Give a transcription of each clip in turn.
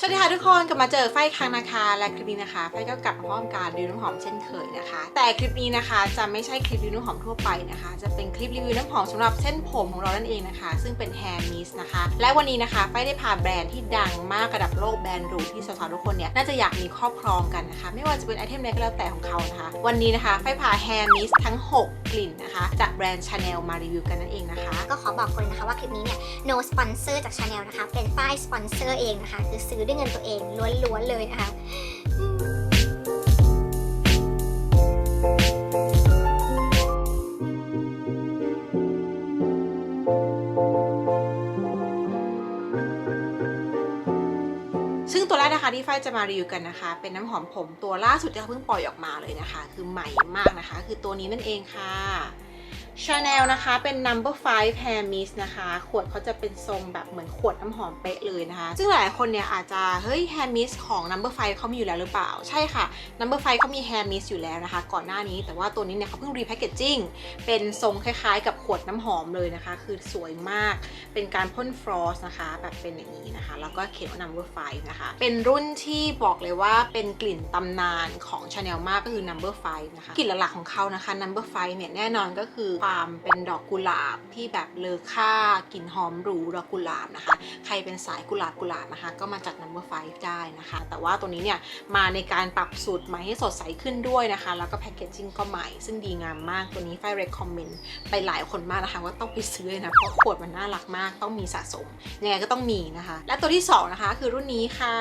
สวัสดีค่ะทุกคนกลับมาเจอไฟครั้งนะคะ และคลิปนี้นะคะไฟก็กลับมาพร้อมการรีวิวน้ำหอมเช่นเคยนะคะ แต่คลิปนี้นะคะจะไม่ใช่คลิปรีวิวน้ำหอมทั่วไปนะคะ จะเป็นคลิปรีวิวน้ำหอมสำหรับเส้นผมของเรานั่นเองนะคะ ซึ่งเป็น Hair Mist นะคะ และวันนี้นะคะไฟได้พาแบรนด์ที่ดังมากระดับโลกแบรนด์หรูที่สาวๆทุกคนเนี่ยน่าจะอยากมีครอบครองกันนะคะ ไม่ว่าจะเป็นไอเทมใดก็แล้วแต่ของเขานะคะ วันนี้นะคะไฟพา Hair Mist ทั้ง 6 กลิ่นนะคะจากแบรนด์ Chanel มารีวิวกันนั่นเองนะคะ ก็ขอบอกคนนะคะว่าคลิปนี้เนี่ย no sponsor จาก Chanel นะคะเป็นป้ายสปอนเซอร์เองนะคะคือซื้อด้วยเงินตัวเองล้วนๆเลยนะคะซึ่งตัวแรกนะคะที่ไฟจะมารีวิวกันนะคะ เป็นน้ำหอมผมตัวล่าสุดที่เขาเพิ่งปล่อยออกมาเลยนะคะ คือใหม่มากนะคะ คือตัวนี้นั่นเองค่ะ Chanel นะคะเป็น number 5 hair mist นะคะ ขวดเขาจะเป็นทรงแบบเหมือนขวดน้ำหอมเป๊ะเลยนะคะ ซึ่งหลายคนเนี่ยอาจจะเฮ้ย hair mist ของ number 5เขามีอยู่แล้วหรือเปล่า ใช่ค่ะ number 5เขามี hair mist อยู่แล้วนะคะ ก่อนหน้านี้แต่ว่าตัวนี้เนี่ยเขาเพิ่ง repackaging เป็นทรงคล้ายๆ กับขวดน้ำหอมเลยนะคะ คือสวยมากเป็นการพ่นฟรอสนะคะ แบบเป็นอย่างนี้นะคะ แล้วก็เขียนว่า number 5นะคะ เป็นรุ่นที่บอกเลยว่าเป็นกลิ่นตำนานของ Chanel มากก็คือ number 5นะคะกลิ่นหลักๆของเขานะคะ number 5เนี่ยแน่นอนก็คือความเป็นดอกกุหลาบที่แบบเลอค่ากลิ่นหอมหรูดอกกุหลาบนะคะ ใครเป็นสายกุหลาบกุหลาบนะคะ ก็มาจาก number 5ได้นะคะ แต่ว่าตัวนี้เนี่ยมาในการปรับสูตรใหม่ให้สดใสขึ้นด้วยนะคะ แล้วก็แพคเกจจิ้งก็ใหม่ ซึ่งดีงามมากตัวนี้ไฟ recommend ไปหลายคนมากนะคะว่าต้องไปซื้อนะเพราะขวดมันน่ารักมากต้องมีสะสมยังไงก็ต้องมีนะคะ และตัวที่2นะคะคือรุ่นนี้ค่ะ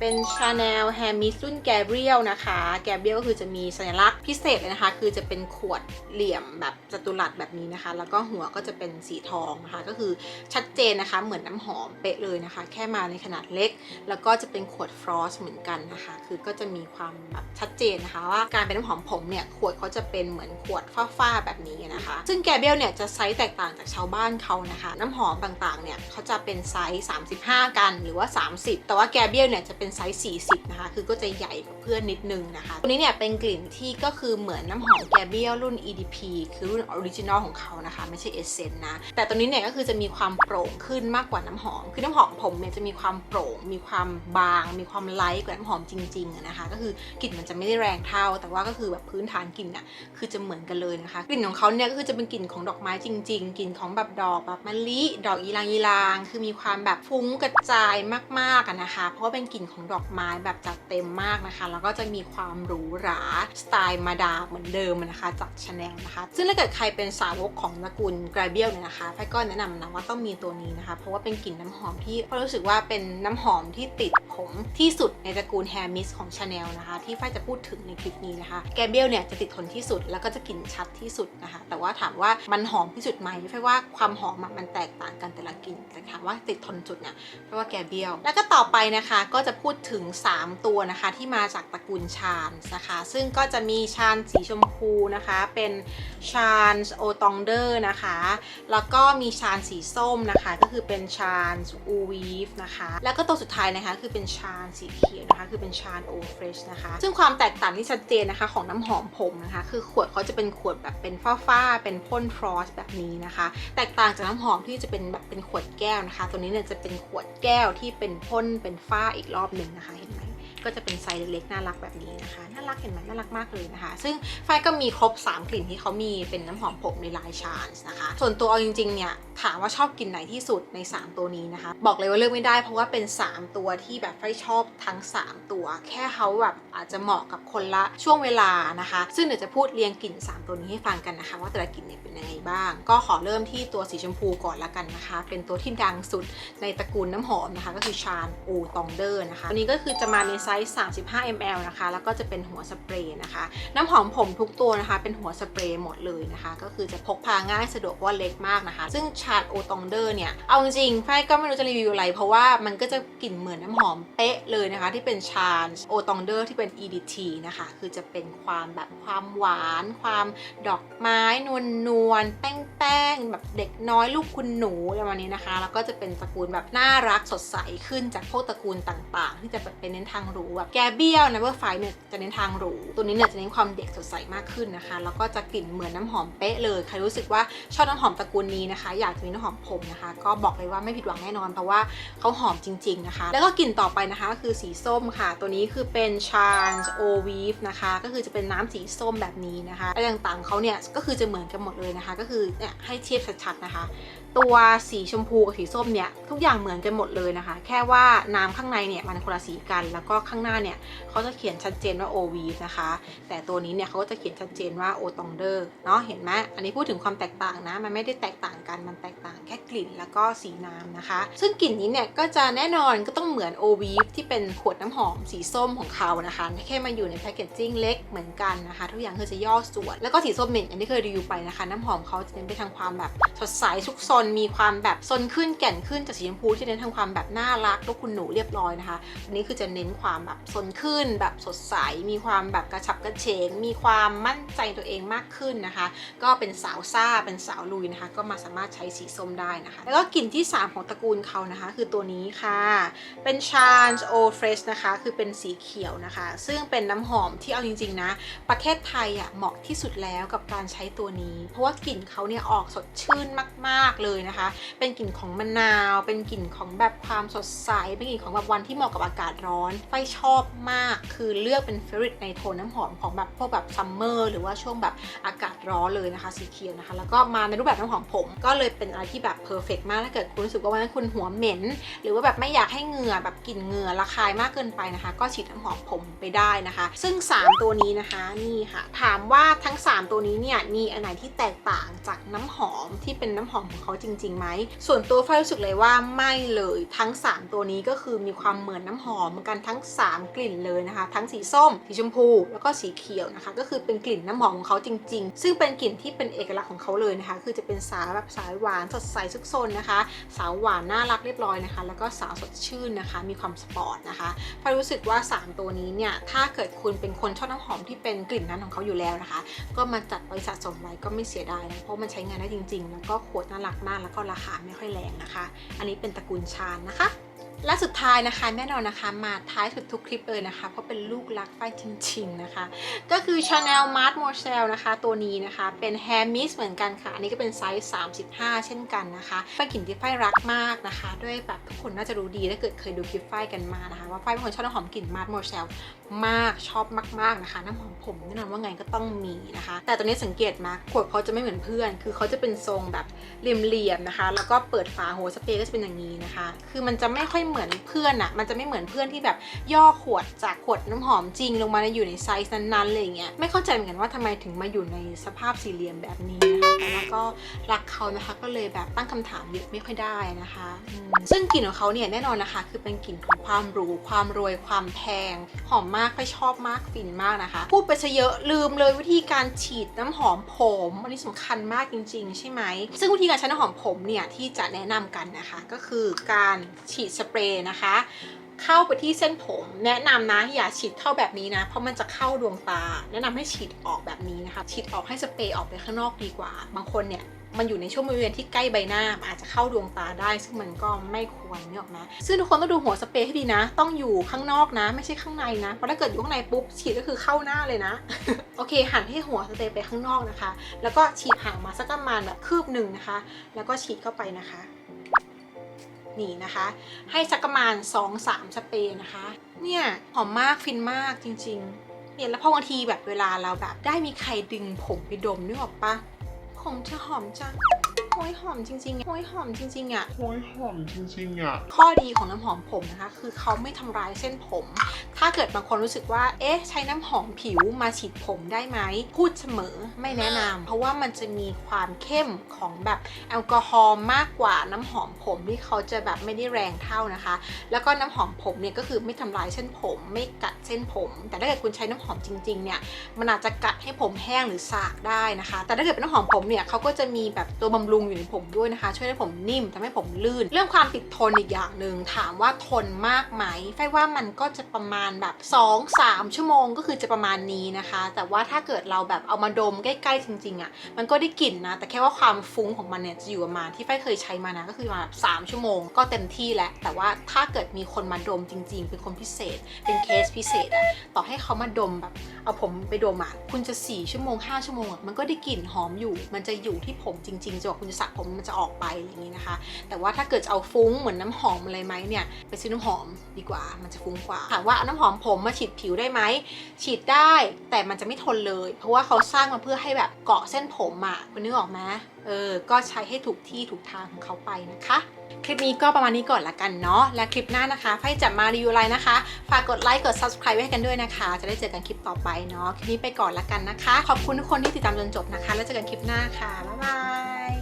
เป็น Chanel Hair Mist รุ่น Gabriel นะคะ Gabriel ก็คือจะมีสัญลักษณ์พิเศษเลยนะคะ คือจะเป็นขวดเหลี่ยมแบบจัตุรัสแบบนี้นะคะ แล้วก็หัวก็จะเป็นสีทองนะคะ ก็คือชัดเจนนะคะ เหมือนน้ำหอมเป๊ะเลยนะคะ แค่มาในขนาดเล็ก แล้วก็จะเป็นขวดฟรอสเหมือนกันนะคะ คือก็จะมีความแบบชัดเจนนะคะว่าการเป็นน้ำหอมผมเนี่ยขวดเขาจะเป็นเหมือนขวดฝ้าๆแบบนี้นะคะ ซึ่งแกเบลเนี่ยจะไซส์แตกต่างจากชาวบ้านเขานะคะ น้ำหอมต่างๆเนี่ยเขาจะเป็นไซส์35 กันหรือว่า 30 แต่ว่าแกเบลเนี่ยจะเป็นไซส์40นะคะ คือก็จะใหญ่กว่าเพื่อนนิดนึงนะคะตัวนี้เนี่ยเป็นกลิ่นที่ก็คือเหมือนน้ำหอมแกเบลรุ่น EDP คือรุ่นออริจินอลของเขานะคะ ไม่ใช่เอเซนนะ แต่ตัวนี้เนี่ยก็คือจะมีความโปร่งขึ้นมากกว่าน้ำหอม คือน้ำหอมผมเนี่ยจะมีความโปร่ง มีความบาง มีความไลท์กว่าน้ำหอมจริงๆนะคะ ก็คือกลิ่นมันจะไม่ได้แรงเท่า แต่ว่าก็คือแบบพื้นฐานกลิ่นอะคือจะเหมือนกันเลยนะคะ กลิ่นของเขาเนี่ยก็คือจะเป็นกลิ่นของดอกไม้จริง ๆ กลิ่นของแบบดอกแบบมะลิ ดอกอีลางอีลาง คือมีความแบบฟุ้งกระจายมากๆนะคะ เพราะว่าเป็นกลิ่นของดอกไม้แบบจัดเต็มมากนะคะ แล้วก็จะมีความหรูหราสไตล์มาดาเหมือนเดิมนะคะจากชาแนลนะคะ ซึ่งถ้าเกิดใครเป็นสาวกของตระกูลไกรเบียลเนี่ยนะคะไฟก็แนะนำนะว่าต้องมีตัวนี้นะคะ เพราะว่าเป็นกลิ่นน้ำหอมที่ไฟรู้สึกว่าเป็นน้ำหอมที่ติดผมที่สุดในตระกูลแฮร์มิสของชาแนลนะคะ ที่ไฟจะพูดถึงในคลิปนี้นะคะแกเบียลเนี่ยจะติดทนที่สุดแล้วก็จะกลิ่นชัดที่สุดนะคะ แต่ว่าถามว่ามันหอมที่สุดไหมไฟว่าความหอมมันแตกต่างกันแต่ละกลิ่นแต่ถามว่าติดทนสุดเนี่ยไฟว่าแกเบียลแล้วก็ต่อไปนะคะก็จะพูดถึง 3 ตัวนะคะ ที่มาจากตระกูลชาญนะคะ ซึ่งก็จะมีชาญสีชมพูนะคะ เป็นชาญโอตองเดอร์นะคะ แล้วก็มีชาญสีส้มนะคะ ก็คือเป็นชาญอูวีฟนะคะ แล้วก็ตัวสุดท้ายนะคะ คือเป็นชาญสีเขียวนะคะ คือเป็นชาญโอเฟรชนะคะ ซึ่งความแตกต่างที่ชัดเจนนะคะของน้ำหอมผมนะคะ คือขวดเขาจะเป็นขวดแบบเป็นฝ้าๆเป็นพ่นฟรอสแบบนี้นะคะ แตกต่างจากน้ำหอมที่จะเป็นแบบเป็นขวดแก้วนะคะ ตัวนี้เนี่ยจะเป็นขวดแก้วที่เป็นพ่นเป็นฝ้าอีกรอบหนึ่งนะคะเห็นไหม ก็จะเป็นไซส์เล็กๆน่ารักแบบนี้นะคะน่ารักเห็นไหมน่ารักมากเลยนะคะ ซึ่งไฟก็มีครบ 3 กลิ่นที่เขามีเป็นน้ำหอมผมในลายชาญนะคะ ส่วนตัวเอาจริงๆเนี่ยถามว่าชอบกลิ่นไหนที่สุดใน 3 ตัวนี้นะคะ บอกเลยว่าเลือกไม่ได้เพราะว่าเป็น 3 ตัวที่แบบไฟชอบทั้ง 3 ตัว แค่เขาแบบอาจจะเหมาะกับคนละช่วงเวลานะคะ ซึ่งเดี๋ยวจะพูดเรียงกลิ่น 3 ตัวนี้ให้ฟังกันนะคะ ว่าแต่ละกลิ่นเนี่ยเป็นยังไงบ้าง ก็ขอเริ่มที่ตัวสีชมพูก่อนละกันนะคะ เป็นตัวที่ดังสุดในตระกูลน้ำหอมนะคะ ก็คือชาญโอตองเดอร์นะคะตัวนี้ก็คือจะมาในไซส์ 35 ml นะคะ แล้วก็จะเป็นหัวสเปรย์นะคะ น้ำหอมผมทุกตัวนะคะ เป็นหัวสเปรย์หมดเลยนะคะ ก็คือจะพกพาง่ายสะดวกว่าเล็กมากนะคะ ซึ่งชาญโอตองเดอร์เนี่ย เอาจริงๆไฟก็ไม่รู้จะรีวิวอะไร เพราะว่ามันก็จะกลิ่นเหมือนน้ำหอมเป๊ะเลยนะคะ ที่เป็นชาญโอตองเดอร์ที่เป็น EDT นะคะ คือจะเป็นความแบบความหวาน ความดอกไม้นวลนวลๆแป้งแป้งๆแบบเด็กน้อยลูกคุณหนูประมาณนี้นะคะ แล้วก็จะเป็นตระกูลแบบน่ารักสดใสขึ้นจากพวกตระกูลต่างๆ ที่จะแบบเป็นเน้นทางหรูแบบแกเบี้ยวนะเวอร์ไฟเนี่ยจะเน้นทางหรูตัวนี้เนี่ยจะเน้นความเด็กสดใสมากขึ้นนะคะ แล้วก็จะกลิ่นเหมือนน้ำหอมเป๊ะเลย ใครรู้สึกว่าชอบน้ำหอมตระกูลนี้นะคะ อยากจะมีน้ำหอมผมนะคะ ก็บอกเลยว่าไม่ผิดหวังแน่นอนเพราะว่าเขาหอมจริง ๆนะคะ แล้วก็กลิ่นต่อไปนะคะก็คือสีส้มค่ะ ตัวนี้คือเป็น Chance O Weave นะคะ ก็คือจะเป็นน้ำสีส้มแบบนี้นะคะและต่างๆเขาเนี่ยก็คือจะเหมือนกันหมดเลยนะคะ ก็คือเนี่ยให้เทียบชัดๆนะคะ ตัวสีชมพูกับสีส้มเนี่ยทุกอย่างเหมือนกันหมดเลยนะคะ แค่ว่าน้ำข้างในเนี่ยมันคนละสีกัน แล้วก็ข้างหน้าเนี่ยเขาจะเขียนชัดเจนว่า o v นะคะ แต่ตัวนี้เนี่ยเขาก็จะเขียนชัดเจนว่า o t o n d e r เนาะเห็นไหมอันนี้พูดถึงความแตกต่างนะ มันไม่ได้แตกต่างกันมันแตกต่างแค่กลิ่นแล้วก็สีน้ำนะคะ ซึ่งกลิ่นนี้เนี่ยก็จะแน่นอนก็ต้องเหมือน o v ที่เป็นขวดน้ำหอมสีส้มของเขานะคะแค่มาอยู่ในแพคเกจจิ้งเล็กเหมือนกันนะคะ ทุกอย่างคือจะย่อส่วน แล้วก็สีส้มเนี่ยอย่างที่เคยรีวิวไปนะคะ น้ำหอมเขาจะเน้นไปทางความแบบสดใสซุกซนมีความแบบซนขึ้นแก่นขึ้นจากสีชมพูที่เน้นทางความแบบน่ารักลูกคุณหนูเรียบร้อยนะคะอันนี้คือจะเน้นความแบบซนขึ้น แบบสดใส มีความแบบกระฉับกระเฉง มีความมั่นใจตัวเองมากขึ้นนะคะ ก็เป็นสาวซ่าเป็นสาวลุยนะคะ ก็มาสามารถใช้สีส้มได้นะคะ แล้วก็กลิ่นที่ 3 ของตระกูลเขานะคะ คือตัวนี้ค่ะ เป็น Chance O Fresh นะคะ คือเป็นสีเขียวนะคะ ซึ่งเป็นน้ำหอมที่เอาจริงๆนะ ประเทศไทยอะเหมาะที่สุดแล้วกับการใช้ตัวนี้ เพราะว่ากลิ่นเขาเนี่ยออกสดชื่นมากๆเลยนะคะ เป็นกลิ่นของมะนาว เป็นกลิ่นของแบบความสดใส เป็นกลิ่นของแบบวันที่เหมาะกับอากาศร้อนไฟชอบมาก คือเลือกเป็นเฟร i ในโทนน้ำหอมของแบบพวกแบบซัมเมอร์หรือว่าช่วงแบบอากาศร้อนเลยนะคะ สีเขียวนะคะ แล้วก็มาในรูปแบบน้ำหอมผม ก็เลยเป็นอะไรที่แบบเพอร์เฟกมาก ถ้าเกิดคุณรู้สึกว่าวันนั้นคุณหัวเหม็น หรือว่าแบบไม่อยากให้เหงื่อแบบกลิ่นเหงื่อระคายมากเกินไปนะคะ ก็ฉีดน้ำหอมผมไปได้นะคะ ซึ่ง 3 ตัวนี้นะคะนี่ค่ะ ถามว่าทั้ง 3 ตัวนี้เนี่ยมีอันไหนที่แตกต่างจากน้ำหอมที่เป็นน้ำหอมของเขาจริงๆไหม ส่วนตัวฝ้ายรู้สึกเลยว่าไม่เลยทั้ง 3 ตัวนี้ก็คือมีความเหมือนน้ำหอมเหมือนกันทั้ง 3 กลิ่นเลยนะคะ ทั้งสีส้ม สีชมพู แล้วก็สีเขียวนะคะ ก็คือเป็นกลิ่นน้ำหอมของเขาจริง ๆ ซึ่งเป็นกลิ่นที่เป็นเอกลักษณ์ของเขาเลยนะคะ คือจะเป็นสาวแบบสายหวานสดใสซุกซนนะคะ สาวหวานน่ารักเรียบร้อยนะคะ แล้วก็สาวสดชื่นนะคะ มีความสปอร์ตนะคะพายรู้สึกว่า 3 ตัวนี้เนี่ยถ้าเกิดคุณเป็นคนชอบน้ำหอมที่เป็นกลิ่นนั้นของเขาอยู่แล้วนะคะ ก็มาจัดไว้สะสมไว้ก็ไม่เสียดายนะเพราะมันใช้งานได้จริง ๆ แล้วก็ขวดน่ารักมากแล้วก็ราคาไม่ค่อยแรงนะคะ อันนี้เป็นตระกูลชานนะคะ และสุดท้ายนะคะแน่นอนนะคะมาท้ายสุดทุกคลิปเลยนะคะ เพราะเป็นลูกรักไฟจริงๆนะคะ ก็คือ Chanel Mart m o c e l นะคะ ตัวนี้นะคะเป็น Hair Mist เหมือนกันค่ะ อันนี้ก็เป็นไซส์ 35 เช่นกันนะคะเป็นกลิ่นที่ไฟรักมากนะคะ ด้วยแบบทุกคนน่าจะรู้ดีถ้าเกิดเคยดูคลิปไฟกันมานะคะ ว่าไฟเป็นคนชอบน้ำหอมกลิ่น Mart m o c e l มากชอบมากๆนะคะ น้ำหอมผมแน่นอนว่าไงก็ต้องมีนะคะ แต่ตัวนี้สังเกตมาขวดเขาจะไม่เหมือนเพื่อน คือเขาจะเป็นทรงแบบเหลี่ยมๆนะคะ แล้วก็เปิดฝาหัวสเปรย์ก็จะเป็นอย่างนี้นะคะ คือมันจะไม่ค่อยเหมือนเพื่อนอะมันจะไม่เหมือนเพื่อนที่แบบย่อขวดจากขวดน้ำหอมจริงลงมาในอยู่ในไซส์นั้นๆอะไรอย่างเงี้ยไม่เข้าใจเหมือนกันว่าทำไมถึงมาอยู่ในสภาพสี่เหลี่ยมแบบนี้นะคะแต่ว่าก็รักเขานะคะก็เลยแบบตั้งคำถามเยอะไม่ค่อยได้นะคะอืมซึ่งกลิ่นของเขาเนี่ยแน่นอนนะคะ คือเป็นกลิ่นของความหรูความรวยความแพง หอมมากไปชอบมากฟินมากนะคะ พูดไปซะเยอะลืมเลยวิธีการฉีดน้ำหอมผมอันนี้สำคัญมากจริง ๆ ใช่ไหมซึ่งวิธีการใช้น้ำหอมผมเนี่ยที่จะแนะนำกันนะคะ ก็คือการฉีดสเปรย์นะคะ เข้าไปที่เส้นผม แนะนำนะอย่าฉีดเข้าแบบนี้นะ เพราะมันจะเข้าดวงตา แนะนำให้ฉีดออกแบบนี้นะคะ ฉีดออกให้สเปรย์ออกไปข้างนอกดีกว่า บางคนเนี่ยมันอยู่ในช่วงบริเวณที่ใกล้ใบหน้าอาจจะเข้าดวงตาได้ ซึ่งมันก็ไม่ควรเนี่ยหรอกนะ ซึ่งทุกคนต้องดูหัวสเปรย์ให้ดีนะ ต้องอยู่ข้างนอกนะ ไม่ใช่ข้างในนะ เพราะถ้าเกิดอยู่ข้างในปุ๊บฉีดก็คือเข้าหน้าเลยนะ โอเค หันให้หัวสเปรย์ไปข้างนอกนะคะ แล้วก็ฉีดห่างมาสักประมาณแบบคืบหนึ่งนะคะ แล้วก็ฉีดเข้าไปนะคะ นี่นะคะ ให้สักประมาณ 2-3 สเปรย์นะคะ เนี่ยหอมมากฟินมากจริงๆ เนี่ยแล้วพอบางทีแบบเวลาเราแบบได้มีใครดึงผมไปดมนึกออกปะผมจะหอมจัง โอ้ยหอมจริงๆอะโอ้ยหอมจริงๆอะโอ้ยหอมจริงๆอะข้อดีของน้ำหอมผมนะคะ คือเขาไม่ทำร้ายเส้นผม ถ้าเกิดบางคนรู้สึกว่า เอ๊ะ ใช้น้ำหอมผิวมาฉีดผมได้ไหม พูดเสมอไม่แนะนำเพราะว่ามันจะมีความเข้มของแบบแอลกอฮอล์มากกว่าน้ำหอมผมที่เขาจะแบบไม่ได้แรงเท่านะคะ แล้วก็น้ำหอมผมเนี่ยก็คือไม่ทำลายเส้นผม ไม่กัดเส้นผม แต่ถ้าเกิดคุณใช้น้ำหอมจริงๆเนี่ยมันอาจจะกัดให้ผมแห้งหรือสากได้นะคะ แต่ถ้าเกิดเป็นน้ำหอมผมเนี่ยเขาก็จะมีแบบตัวบำรุงอยู่ในผมด้วยนะคะ ช่วยให้ผมนิ่มทำให้ผมลื่น เรื่องความติดทนอีกอย่างหนึ่งถามว่าทนมากไหมไฟว่ามันก็จะประมาณแบบ 2-3 ชั่วโมงก็คือจะประมาณนี้นะคะ แต่ว่าถ้าเกิดเราแบบเอามาดมใกล้ๆจริงๆอะ่ะมันก็ได้กลิ่นนะ แต่แค่ว่าความฟุ้งของมันเนี่ยจะอยู่ประมาณที่ไฟเคยใช้มานะก็คือมาแบบ3ชั่วโมงก็เต็มที่แล้วแต่ว่าถ้าเกิดมีคนมาดมจริง ๆ เป็นคนพิเศษ เป็นเคสพิเศษอะต่อให้เขามาดมแบบ เอาผมไปดมอะคุณจะ 4 ชั่วโมง 5 ชั่วโมงอะมันก็ได้กลิ่นหอมอยู่ มันจะอยู่ที่ผมจริงๆจนกว่าคุณจะสระผมมันจะออกไปอย่างนี้นะคะ แต่ว่าถ้าเกิดจะเอาฟุ้งเหมือนน้ำหอมอะไรไหมเนี่ยไปซื้อน้ำหอมดีกว่า มันจะฟุ้งกว่าถามว่าเอาน้ำหอมผมมาฉีดผิวได้ไหมฉีดได้แต่มันจะไม่ทนเลย เพราะว่าเขาสร้างมาเพื่อให้แบบเกาะเส้นผมอะคุณนึกออกไหมเออ ก็ใช้ให้ถูกที่ถูกทางของเขาไปนะคะ คลิปนี้ก็ประมาณนี้ก่อนละกันเนาะ และคลิปหน้านะคะไฟจะมารีวิวอะไรนะคะ ฝากกดไลค์ กด subscribe ไว้ให้กันด้วยนะคะ จะได้เจอกันคลิปต่อไปเนาะ คลิปนี้ไปก่อนละกันนะคะ ขอบคุณทุกคนที่ติดตามจนจบนะคะ แล้วเจอกันคลิปหน้าค่ะ บ๊ายบาย